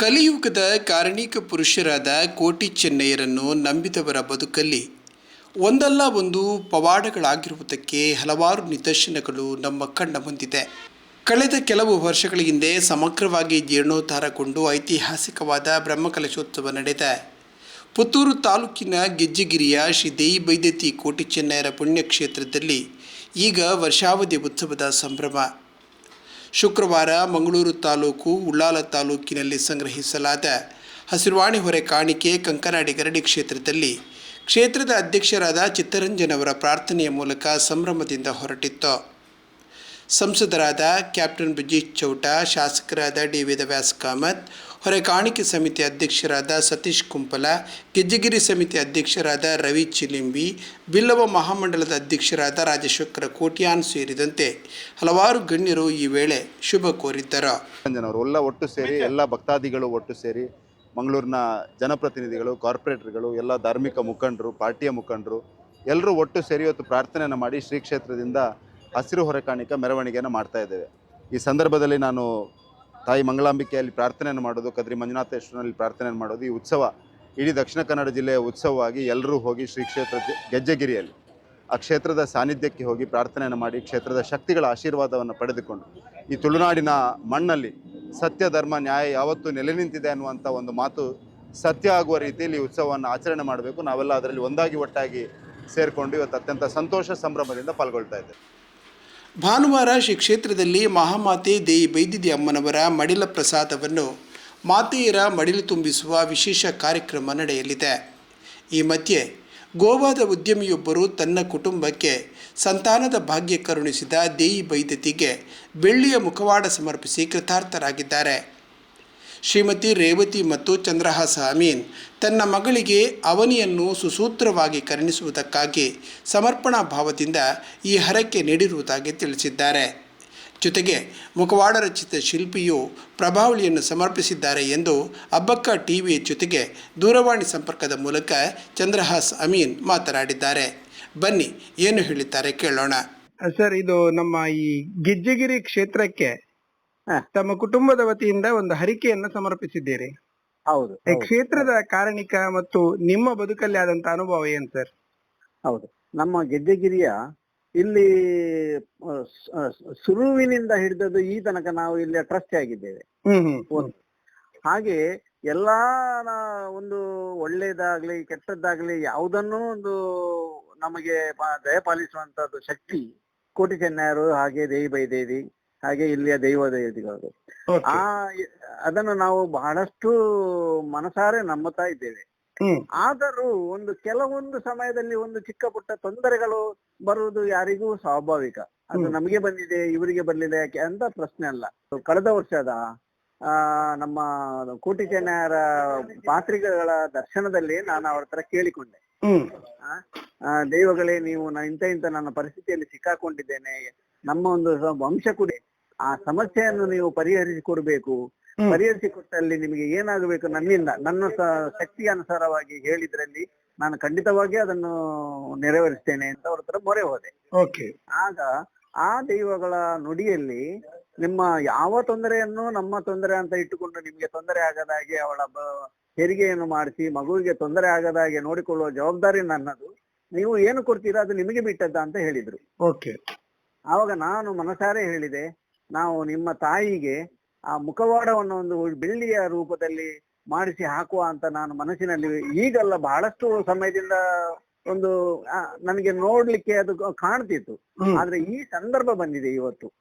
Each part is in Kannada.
ಕಲಿಯುಗದ ಕಾರಣಿಕ ಪುರುಷರಾದ ಕೋಟಿ ಚೆನ್ನಯ್ಯರನ್ನು ನಂಬಿದವರ ಬದುಕಲ್ಲಿ ಒಂದಲ್ಲ ಒಂದು ಪವಾಡಗಳಾಗಿರುವುದಕ್ಕೆ ಹಲವಾರು ನಿದರ್ಶನಗಳು ನಮ್ಮ ಕಣ್ಣ ಮುಂದಿದೆ. ಕಳೆದ ಕೆಲವು ವರ್ಷಗಳ ಹಿಂದೆ ಸಮಗ್ರವಾಗಿ ಜೀರ್ಣೋದ್ಧಾರಗೊಂಡು ಐತಿಹಾಸಿಕವಾದ ಬ್ರಹ್ಮಕಲಶೋತ್ಸವ ನಡೆದ ಪುತ್ತೂರು ತಾಲೂಕಿನ ಗೆಜ್ಜೆಗಿರಿಯ ಶ್ರೀ ದೇಯಿ ಬೈದತಿ ಕೋಟಿ ಚೆನ್ನಯ್ಯರ ಪುಣ್ಯಕ್ಷೇತ್ರದಲ್ಲಿ ಈಗ ವರ್ಷಾವಧಿ ಉತ್ಸವದ ಸಂಭ್ರಮ. ಶುಕ್ರವಾರ ಮಂಗಳೂರು ತಾಲೂಕು ಉಳ್ಳಾಲ ತಾಲೂಕಿನಲ್ಲಿ ಸಂಗ್ರಹಿಸಲಾದ ಹಸಿರುವಾಣಿ ಹೊರೆ ಕಾಣಿಕೆ ಕಂಕನಾಡಿ ಗರಡಿ ಕ್ಷೇತ್ರದಲ್ಲಿ ಕ್ಷೇತ್ರದ ಅಧ್ಯಕ್ಷರಾದ ಚಿತ್ತರಂಜನ್ ಅವರ ಪ್ರಾರ್ಥನೆಯ ಮೂಲಕ ಸಂಭ್ರಮದಿಂದ ಹೊರಟಿತ್ತು. ಸಂಸದರಾದ ಕ್ಯಾಪ್ಟನ್ ಬ್ರಿಜೇಶ್ ಚೌಟ, ಶಾಸಕರಾದ ಡಿ ವೇದವ್ಯಾಸ್ ಕಾಮತ್ ಹೊರೆ ಕಾಣಿಕೆ ಸಮಿತಿ ಅಧ್ಯಕ್ಷರಾದ ಸತೀಶ್ ಕುಂಪಲ, ಗೆಜ್ಜಗಿರಿ ಸಮಿತಿ ಅಧ್ಯಕ್ಷರಾದ ರವಿ ಚಿಲಿಂಬಿ, ಬಿಲ್ಲವ ಮಹಾಮಂಡಲದ ಅಧ್ಯಕ್ಷರಾದ ರಾಜಶೇಖರ ಕೋಟ್ಯಾನ್ ಸೇರಿದಂತೆ ಹಲವಾರು ಗಣ್ಯರು ಈ ವೇಳೆ ಶುಭ ಕೋರಿದ್ದರು. ಎಲ್ಲ ಒಟ್ಟು ಸೇರಿ, ಎಲ್ಲ ಭಕ್ತಾದಿಗಳು ಒಟ್ಟು ಸೇರಿ, ಮಂಗಳೂರಿನ ಜನಪ್ರತಿನಿಧಿಗಳು, ಕಾರ್ಪೊರೇಟರ್ಗಳು, ಎಲ್ಲ ಧಾರ್ಮಿಕ ಮುಖಂಡರು, ಪಾರ್ಟಿಯ ಮುಖಂಡರು, ಎಲ್ಲರೂ ಒಟ್ಟು ಸೇರಿ ಇವತ್ತು ಪ್ರಾರ್ಥನೆಯನ್ನು ಮಾಡಿ ಶ್ರೀ ಕ್ಷೇತ್ರದಿಂದ ಹಸಿರು ಹೊರೆ ಕಾಣಿಕ ಮೆರವಣಿಗೆಯನ್ನು ಮಾಡ್ತಾ ಇದ್ದೇವೆ. ಈ ಸಂದರ್ಭದಲ್ಲಿ ನಾನು ತಾಯಿ ಮಂಗಳಾಂಬಿಕೆಯಲ್ಲಿ ಪ್ರಾರ್ಥನೆಯನ್ನು ಮಾಡೋದು, ಕದ್ರಿ ಮಂಜುನಾಥೇಶ್ವರನಲ್ಲಿ ಪ್ರಾರ್ಥನೆಯನ್ನು ಮಾಡೋದು, ಈ ಉತ್ಸವ ಇಡೀ ದಕ್ಷಿಣ ಕನ್ನಡ ಜಿಲ್ಲೆಯ ಉತ್ಸವವಾಗಿ ಎಲ್ಲರೂ ಹೋಗಿ ಶ್ರೀ ಕ್ಷೇತ್ರ ಗೆಜ್ಜೆಗಿರಿಯಲ್ಲಿ ಆ ಕ್ಷೇತ್ರದ ಸಾನ್ನಿಧ್ಯಕ್ಕೆ ಹೋಗಿ ಪ್ರಾರ್ಥನೆಯನ್ನು ಮಾಡಿ ಕ್ಷೇತ್ರದ ಶಕ್ತಿಗಳ ಆಶೀರ್ವಾದವನ್ನು ಪಡೆದುಕೊಂಡು ಈ ತುಳುನಾಡಿನ ಮಣ್ಣಲ್ಲಿ ಸತ್ಯ, ಧರ್ಮ, ನ್ಯಾಯ ಯಾವತ್ತೂ ನೆಲೆ ನಿಂತಿದೆ ಅನ್ನುವಂಥ ಒಂದು ಮಾತು ಸತ್ಯ ಆಗುವ ರೀತಿಯಲ್ಲಿ ಉತ್ಸವವನ್ನು ಆಚರಣೆ ಮಾಡಬೇಕು. ನಾವೆಲ್ಲ ಅದರಲ್ಲಿ ಒಂದಾಗಿ ಒಟ್ಟಾಗಿ ಸೇರಿಕೊಂಡು ಇವತ್ತು ಅತ್ಯಂತ ಸಂತೋಷ ಸಂಭ್ರಮದಿಂದ ಪಾಲ್ಗೊಳ್ತಾ ಇದ್ದೇವೆ. ಭಾನುವಾರ ಶ್ರೀ ಕ್ಷೇತ್ರದಲ್ಲಿ ಮಹಾಮಾತೆ ದೇಯಿ ಬೈದಿದಿ ಅಮ್ಮನವರ ಮಡಿಲ ಪ್ರಸಾದವನ್ನು ಮಾತೆಯರ ಮಡಿಲು ತುಂಬಿಸುವ ವಿಶೇಷ ಕಾರ್ಯಕ್ರಮ ನಡೆಯಲಿದೆ. ಈ ಮಧ್ಯೆ ಗೋವಾದ ಉದ್ಯಮಿಯೊಬ್ಬರು ತನ್ನ ಕುಟುಂಬಕ್ಕೆ ಸಂತಾನದ ಭಾಗ್ಯ ಕರುಣಿಸಿದ ದೇಯಿ ಬೈದತಿಗೆ ಬೆಳ್ಳಿಯ ಮುಖವಾಡ ಸಮರ್ಪಿಸಿ ಕೃತಾರ್ಥರಾಗಿದ್ದಾರೆ. ಶ್ರೀಮತಿ ರೇವತಿ ಮತ್ತು ಚಂದ್ರಹಾಸ ಅಮೀನ್ ತನ್ನ ಮಗಳಿಗೆ ಅವನಿಯನ್ನು ಸುಸೂತ್ರವಾಗಿ ಕರುಣಿಸುವುದಕ್ಕಾಗಿ ಸಮರ್ಪಣಾ ಭಾವದಿಂದ ಈ ಹರಕೆ ನೀಡಿರುವುದಾಗಿ ತಿಳಿಸಿದ್ದಾರೆ. ಜೊತೆಗೆ ಮುಖವಾಡ ರಚಿತ ಶಿಲ್ಪಿಯು ಪ್ರಭಾವಳಿಯನ್ನು ಸಮರ್ಪಿಸಿದ್ದಾರೆ ಎಂದು ಅಬ್ಬಕ್ಕ ಟಿವಿ ಜೊತೆಗೆ ದೂರವಾಣಿ ಸಂಪರ್ಕದ ಮೂಲಕ ಚಂದ್ರಹಾಸ್ ಅಮೀನ್ ಮಾತನಾಡಿದ್ದಾರೆ. ಬನ್ನಿ, ಏನು ಹೇಳಿದ್ದಾರೆ ಕೇಳೋಣ. ಸರ್, ಇದು ನಮ್ಮ ಈ ಗಿಜ್ಜಗಿರಿ ಕ್ಷೇತ್ರಕ್ಕೆ ತಮ್ಮ ಕುಟುಂಬದ ವತಿಯಿಂದ ಒಂದು ಹರಿಕೆಯನ್ನು ಸಮರ್ಪಿಸಿದ್ದೀರಿ. ಹೌದು ಈ ಕ್ಷೇತ್ರದ ಕಾರಣಿಕ ಮತ್ತು ನಿಮ್ಮ ಬದುಕಲ್ಲಿ ಆದಂತ ಅನುಭವ ಏನ್ ಸರ್? ಹೌದು ನಮ್ಮ ಗೆಜ್ಜೆಗಿರಿಯ ಇಲ್ಲಿ ಸುರುವಿನಿಂದ ಶುರುವಿನಿಂದ ಹಿಡಿದದ್ದು ಈ ತನಕ ನಾವು ಇಲ್ಲಿ ಟ್ರಸ್ಟ್ ಆಗಿದ್ದೇವೆ. ಹಾಗೆ ಎಲ್ಲಾ ಒಂದು ಒಳ್ಳೇದಾಗ್ಲಿ ಕೆಟ್ಟದ್ದಾಗ್ಲಿ ಯಾವುದನ್ನು ಒಂದು ನಮಗೆ ದಯಪಾಲಿಸುವಂತದ್ದು ಶಕ್ತಿ ಕೋಟಿ ಚೆನ್ನಾಯರು ಹಾಗೆ ದೇವಿ ಬೈದೇವಿ ಹಾಗೆ ಇಲ್ಲಿಯ ದೈವ ದೇವತೆಗಳು ಆ ಅದನ್ನು ನಾವು ಬಹಳಷ್ಟು ಮನಸಾರೆ ನಂಬುತ್ತಾ ಇದ್ದೇವೆ. ಆದರೂ ಒಂದು ಕೆಲವೊಂದು ಸಮಯದಲ್ಲಿ ಒಂದು ಚಿಕ್ಕ ಪುಟ್ಟ ತೊಂದರೆಗಳು ಬರುವುದು ಯಾರಿಗೂ ಸ್ವಾಭಾವಿಕ. ಅದು ನಮಗೆ ಬಂದಿದೆ ಇವರಿಗೆ ಬರ್ಲಿಲ್ಲ ಯಾಕೆ ಅಂತ ಪ್ರಶ್ನೆ ಅಲ್ಲ. ಕಳೆದ ವರ್ಷದ ಆ ನಮ್ಮ ಕೋಟಿ ಪಾತ್ರಿಗಳ ಪಾತ್ರಿಕೆಗಳ ದರ್ಶನದಲ್ಲಿ ನಾನು ಅವ್ರ ಹತ್ರ ಕೇಳಿಕೊಂಡೆ. ಆ, ದೈವಗಳೇ ನೀವು ಇಂಥ ಇಂಥ ನನ್ನ ಪರಿಸ್ಥಿತಿಯಲ್ಲಿ ಸಿಕ್ಕಾಕೊಂಡಿದ್ದೇನೆ. ನಮ್ಮ ಒಂದು ವಂಶ ಕೂಡ ಆ ಸಮಸ್ಯೆಯನ್ನು ನೀವು ಪರಿಹರಿಸಿ ಕೊಡ್ಬೇಕು ಪರಿಹರಿಸಿ ಕೊಟ್ಟಲ್ಲಿ ನಿಮಗೆ ಏನಾಗಬೇಕು ನನ್ನಿಂದ ನನ್ನ ಶಕ್ತಿಯ ಶಕ್ತಿ ಅನುಸಾರವಾಗಿ ಹೇಳಿದ್ರಲ್ಲಿ ನಾನು ಖಂಡಿತವಾಗಿ ಅದನ್ನು ನೆರವೇರಿಸ್ತೇನೆ ಅಂತ ಅವ್ರ ಹತ್ರ ಮೊರೆ ಹೋದೆ. ಆಗ ಆ ದೈವಗಳ ನುಡಿಯಲ್ಲಿ ನಿಮ್ಮ ಯಾವ ತೊಂದರೆಯನ್ನು ನಮ್ಮ ತೊಂದರೆ ಅಂತ ಇಟ್ಟುಕೊಂಡು ನಿಮ್ಗೆ ತೊಂದರೆ ಆಗದ ಹಾಗೆ ಅವಳ ಹೆರಿಗೆಯನ್ನು ಮಾಡಿಸಿ ಮಗುವಿಗೆ ತೊಂದರೆ ಆಗದಾಗೆ ನೋಡಿಕೊಳ್ಳುವ ಜವಾಬ್ದಾರಿ ನನ್ನದು. ನೀವು ಏನು ಕೊಡ್ತೀರಾ ಅದು ನಿಮಗೆ ಬಿಟ್ಟದ್ದ ಅಂತ ಹೇಳಿದ್ರು. ಓಕೆ. ಆವಾಗ ನಾನು ಮನಸಾರೆ ಹೇಳಿದೆ ನಾವು ನಿಮ್ಮ ತಾಯಿಗೆ ಆ ಮುಖವಾಡವನ್ನು ಒಂದು ಬೆಳ್ಳಿಯ ರೂಪದಲ್ಲಿ ಮಾಡಿಸಿ ಹಾಕುವ ಅಂತ ನಾನು ಮನಸ್ಸಿನಲ್ಲಿ ಈಗಲ್ಲ ಬಹಳಷ್ಟು ಸಮಯದಿಂದ ಒಂದು ನನಗೆ ನೋಡ್ಲಿಕ್ಕೆ ಅದು ಕಾಣ್ತಿತ್ತು. ಆದ್ರೆ ಈ ಸಂದರ್ಭ ಬಂದಿದೆ ಇವತ್ತು.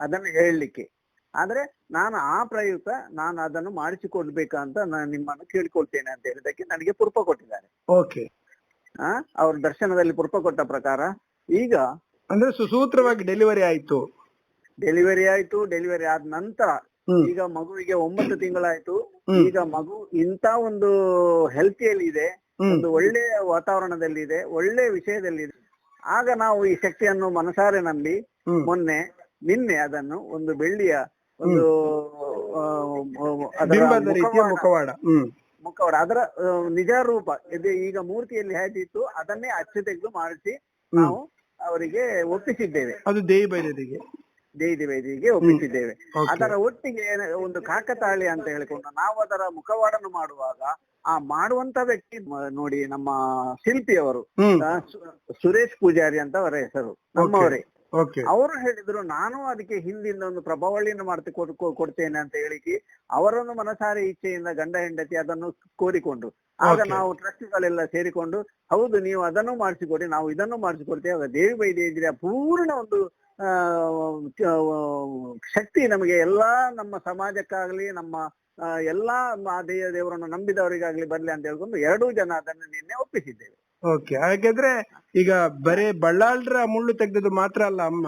ಅದನ್ನು ಹೇಳಲಿಕ್ಕೆ. ಆದ್ರೆ ನಾನು ಆ ಪ್ರಯುಕ್ತ ನಾನು ಅದನ್ನು ಮಾಡಿಸಿಕೊಡ್ಬೇಕಂತ ನಾನು ನಿಮ್ಮನ್ನು ಕೇಳಿಕೊಳ್ತೇನೆ ಅಂತ ಹೇಳಿದಕ್ಕೆ ನನಗೆ ಪುರ್ಪ ಕೊಟ್ಟಿದ್ದಾರೆ. ಓಕೆ. ಆ ಅವ್ರ ದರ್ಶನದಲ್ಲಿ ಪುರ್ಪ ಕೊಟ್ಟ ಪ್ರಕಾರ ಈಗ ಅಂದ್ರೆ ಸುಸೂತ್ರವಾಗಿ ಡೆಲಿವರಿ ಆಯ್ತು. ಡೆಲಿವರಿ ಆಯ್ತು ಡೆಲಿವರಿ ಆದ ನಂತರ ಈಗ ಮಗುವಿಗೆ ಒಂಬತ್ತು ತಿಂಗಳಾಯ್ತು. ಈಗ ಮಗು ಇಂತ ಒಂದು ಹೆಲ್ತಿಯಲ್ಲಿ ಇದೆ ಒಂದು ಒಳ್ಳೆಯ ವಾತಾವರಣದಲ್ಲಿ ಇದೆ ಒಳ್ಳೆ ವಿಷಯದಲ್ಲಿ ಇದೆ. ಆಗ ನಾವು ಈ ಶಕ್ತಿಯನ್ನು ಮನಸಾರೆ ನಂಬಿ ಮೊನ್ನೆ ನಿನ್ನೆ ಅದನ್ನು ಒಂದು ಬೆಳ್ಳಿಯ ಒಂದು ಮುಖವಾಡ- ಮುಖವಾಡ. ಅದರ ನಿಜ ರೂಪ ಇದೆ ಈಗ ಮೂರ್ತಿಯಲ್ಲಿ ಹೇಗಿತ್ತು ಅದನ್ನೇ ಅಚ್ಚು ತೆಗೆದು ಮಾಡಿಸಿ ನಾವು ಅವರಿಗೆ ಒಪ್ಪಿಸಿದ್ದೇವೆ. ಅದು ದೇವಿ ಬೈದದಿಗೆ ದೇವಿ ಬೇದಿಗೆ ಒಪ್ಪಿಸಿದ್ದೇವೆ. ಅದರ ಒಟ್ಟಿಗೆ ಒಂದು ಕಾಕತಾಳಿ ಅಂತ ಹೇಳಿಕೊಂಡು ನಾವು ಅದರ ಮುಖವಾಡನ್ನು ಮಾಡುವಾಗ ಆ ಮಾಡುವಂತ ವ್ಯಕ್ತಿ ನೋಡಿ ನಮ್ಮ ಶಿಲ್ಪಿಯವರು ಅವರು ಸುರೇಶ್ ಪೂಜಾರಿ ಅಂತ ಅವರ ಹೆಸರು ನಮ್ಮವರೇ. ಅವರು ಹೇಳಿದ್ರು ನಾನು ಅದಕ್ಕೆ ಹಿಂದಿಂದ ಒಂದು ಪ್ರಭಾವಳಿಯನ್ನು ಮಾಡ್ತಿ ಕೊಡ್ತೇನೆ ಅಂತ ಹೇಳಿ ಅವರನ್ನು ಮನಸಾರೆ ಇಚ್ಛೆಯಿಂದ ಗಂಡ ಹೆಂಡತಿ ಅದನ್ನು ಕೋರಿಕೊಂಡು ಆಗ. ನಾವು ಟ್ರಸ್ಟಿಗಳೆಲ್ಲ ಸೇರಿಕೊಂಡು ಹೌದು ನೀವು ಅದನ್ನು ಮಾಡಿಸಿಕೊಡಿ ನಾವು ಇದನ್ನು ಮಾಡಿಸಿಕೊಡ್ತೇವೆ ಆಗ ದೇವಿ ಇದ್ರೆ ಪೂರ್ಣ ಒಂದು ಶಕ್ತಿ ನಮಗೆ ಎಲ್ಲಾ ನಮ್ಮ ಸಮಾಜಕ್ಕಾಗ್ಲಿ, ನಮ್ಮ ಎಲ್ಲಾ ದೇವ, ದೇವರನ್ನು ನಂಬಿದವರಿಗಾಗ್ಲಿ ಬರ್ಲಿ ಅಂತ ಹೇಳ್ಕೊಂಡು ಎರಡೂ ಜನ ಅದನ್ನು ನಿನ್ನೆ ಒಪ್ಪಿಸಿದ್ದೇವೆ. ಓಕೆ. ಹಾಗಾದ್ರೆ ಈಗ ಬರೇ ಬಳ್ಳಾಳ್ರ ಮುಳ್ಳು ತೆಗೆದದ್ದು ಮಾತ್ರ ಅಲ್ಲ ಅಮ್ಮ?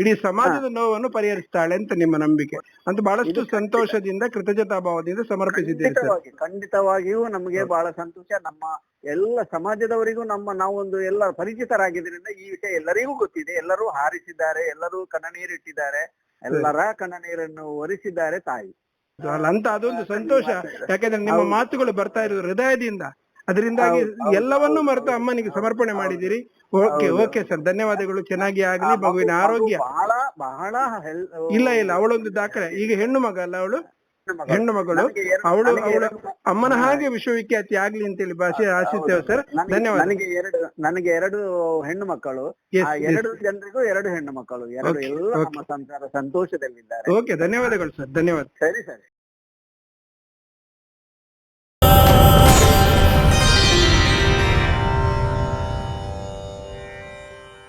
ಇಡೀ ಸಮಾಜದ ನೋವನ್ನು ಪರಿಹರಿಸ್ತಾಳೆ ಅಂತ ನಿಮ್ಮ ನಂಬಿಕೆ. ಅಂತ ಬಹಳಷ್ಟು ಸಂತೋಷದಿಂದ ಕೃತಜ್ಞತಾ ಭಾವದಿಂದ ಖಂಡಿತವಾಗಿ ಖಂಡಿತವಾಗಿಯೂ ನಮಗೆ ಬಹಳ ಸಂತೋಷ. ನಮ್ಮ ಎಲ್ಲ ಸಮಾಜದವರಿಗೂ ನಮ್ಮ ನಾವೊಂದು ಎಲ್ಲ ಪರಿಚಿತರಾಗಿದ್ದರಿಂದ ಈ ವಿಷಯ ಎಲ್ಲರಿಗೂ ಗೊತ್ತಿದೆ. ಎಲ್ಲರೂ ಹಾರಿಸಿದ್ದಾರೆ ಎಲ್ಲರೂ ಕಣ್ಣನೀರಿಟ್ಟಿದ್ದಾರೆ ಎಲ್ಲರ ಕಣ್ಣನೀರನ್ನು ಒರೆಸಿದ್ದಾರೆ ತಾಯಿ. ಅಲ್ಲ ಅಂತ ಅದೊಂದು ಸಂತೋಷ. ಯಾಕಂದ್ರೆ ನಿಮ್ಮ ಮಾತುಗಳು ಬರ್ತಾ ಇರೋದು ಹೃದಯದಿಂದ. ಅದರಿಂದಾಗಿ ಎಲ್ಲವನ್ನೂ ಮರೆತು ಅಮ್ಮನಿಗೆ ಸಮರ್ಪಣೆ ಮಾಡಿದ್ದೀರಿ ಓಕೆ. ಓಕೆ ಸರ್ ಧನ್ಯವಾದಗಳು. ಚೆನ್ನಾಗಿ ಆಗಲಿ ಮಗುವಿನ ಆರೋಗ್ಯ. ಬಹಳ ಬಹಳ ಇಲ್ಲ ಇಲ್ಲ ಅವಳೊಂದು ದಾಖಲೆ. ಈಗ ಹೆಣ್ಣು ಮಗ ಅಲ್ಲ ಅವಳು? ಹೆಣ್ಣು ಮಗಳು. ಅವಳು ಅವಳ ಅಮ್ಮನ ಹಾಗೆ ವಿಶ್ವವಿಖ್ಯಾತಿ ಆಗ್ಲಿ ಅಂತೇಳಿ ಭಾಷೆ ಆಶಿಸ್ತೇವೆ ಸರ್. ಧನ್ಯವಾದ. ನನಗೆ ಎರಡು ನನಗೆ ಎರಡು ಹೆಣ್ಣು ಮಕ್ಕಳು. ಎರಡು ಜನರಿಗೂ ಎರಡು ಹೆಣ್ಣು ಮಕ್ಕಳು. ಎರಡು ಎಲ್ಲ. ನಮ್ಮ ಸಂಸಾರ ಸಂತೋಷದಲ್ಲಿದ್ದಾರೆ. ಓಕೆ ಧನ್ಯವಾದಗಳು ಸರ್ ಧನ್ಯವಾದ. ಸರಿ ಸರಿ.